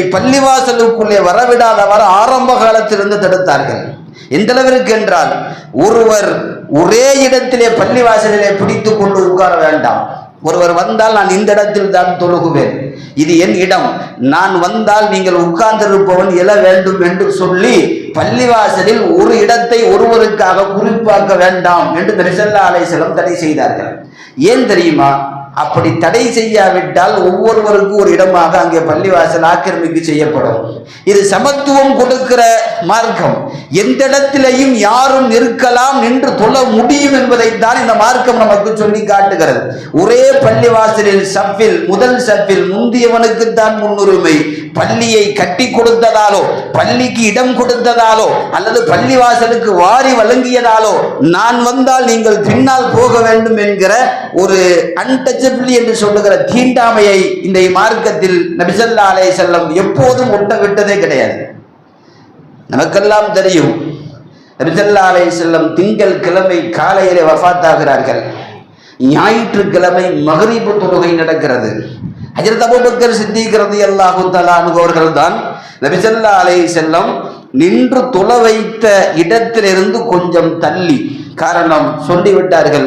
பள்ளிவாசலுக்குள்ளே வரவிடாதவர் ஆரம்ப காலத்திலிருந்து தடுத்தார்கள். எந்த அளவிற்கு என்றால் ஒருவர் ஒரே இடத்திலே பள்ளிவாசலிலே பிடித்துக் கொண்டு உட்கார வேண்டாம். ஒருவர் வந்தால் நான் இந்த இடத்தில் தான் தொழுகுவேன். இது என் இடம். நான் வந்தால் நீங்கள் உட்கார்ந்திருப்பவன் எழ வேண்டும் என்று சொல்லி பள்ளிவாசலில் ஒரு இடத்தை ஒருவருக்காக குறிப்பாக்க வேண்டாம் என்று நரிசல்லா அலைசலம் தடை செய்தார்கள். ஏன் தெரியுமா? அப்படி தடை செய்யாவிட்டால் ஒவ்வொருவருக்கும் ஒரு இடமாக அங்கே பள்ளிவாசல் ஆக்கிரமிப்பு செய்யப்படும். இது சமத்துவம் கொடுக்கிற மார்க்கம். எந்த இடத்திலையும் யாரும் நிற்கலாம் நின்று தொழ முடியும் என்பதைத்தான் இந்த மார்க்கம் நமக்கு சொல்லி காட்டுகிறது. ஒரே பள்ளிவாசலில் சப்பில் முதல் சப்பில் முந்தியவனுக்குத்தான் முன்னுரிமை. பள்ளியை கட்டி கொடுத்ததாலோ பள்ளிக்கு இடம் கொடுத்ததாலோ அல்லது பள்ளிவாசலுக்கு வாரி வழங்கியதாலோ நான் வந்தால் நீங்கள் பின்னால் போக வேண்டும் என்கிற ஒரு அன்டச்சபிள் என்று சொல்லுகிற தீண்டாமையை இந்த மார்க்கத்தில் நபிசல்லா செல்லம் எப்போதும் ஒட்ட விட்டதே கிடையாது. நமக்கெல்லாம் தெரியும். நபிசல்லா அலை செல்லம் திங்கள் கிழமை காலையிலே வஃபாத்தாகிறார்கள் ஞாயிற்றுக்கிழமை மகரீபு தொழுகை நடக்கிறது. ஹஜரத் அபுபக்கர் சித்திக்கிறது அல்லாஹு தலானுகோர்கள் தான் நபிசல்லா அலை செல்லம் நின்று துள வைத்த இடத்திலிருந்து கொஞ்சம் தள்ளி காரணம் சொல்லிவிட்டார்கள்.